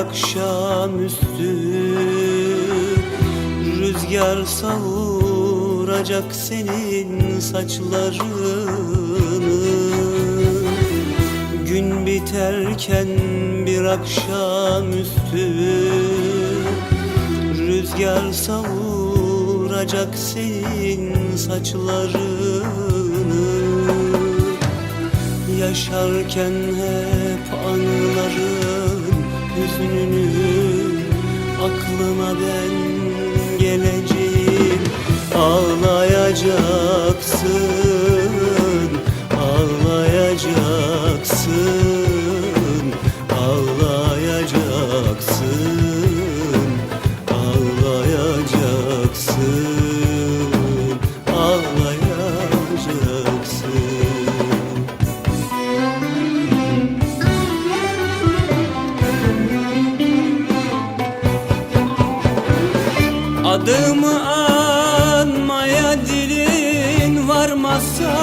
Akşamüstü Rüzgar savuracak senin saçlarını. Gün biterken bir akşamüstü Rüzgar savuracak senin saçlarını Yaşarken hep anıların hüznünü Aklına ben geleceğim. Ağlayacaksın, ağlayacaksın Ağlayacaksın, ağlayacaksın Adımı anmaya dilin varmazsa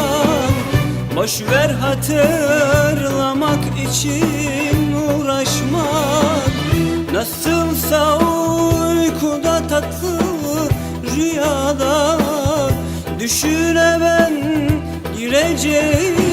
Boş ver hatırlamak için uğraşmak. Nasılsa uykuda tatlı rüyada Düşüne ben gireceğim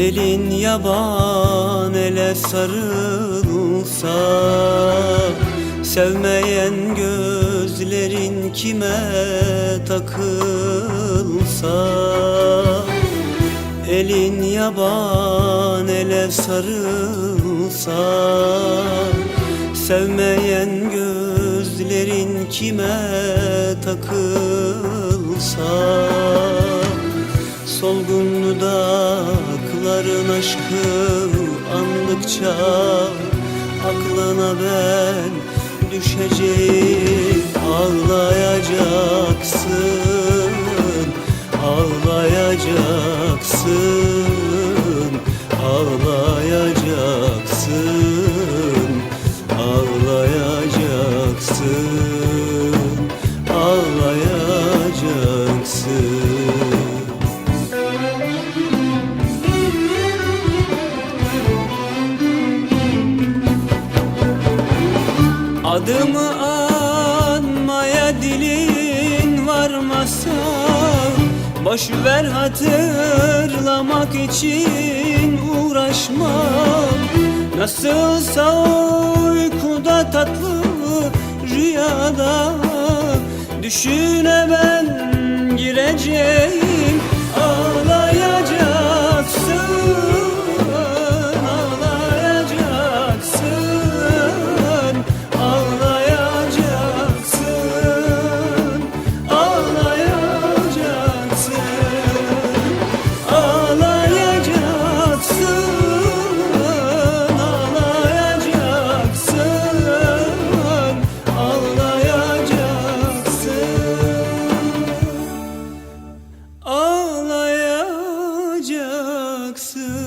Elin yaban ele sarılsa Sevmeyen gözlerin kime takılsa Elin yaban ele sarılsa Sevmeyen gözlerin kime takılsa Solgun dudakların aşkı andıkça Aklına ben düşeceğim. Ağlayacaksın, ağlayacaksın Ağlayacaksın, Adımı anmaya dilin varmasa Boş ver hatırlamak için uğraşmam Nasılsa uykuda tatlı rüyada Düşüne ben bıraksın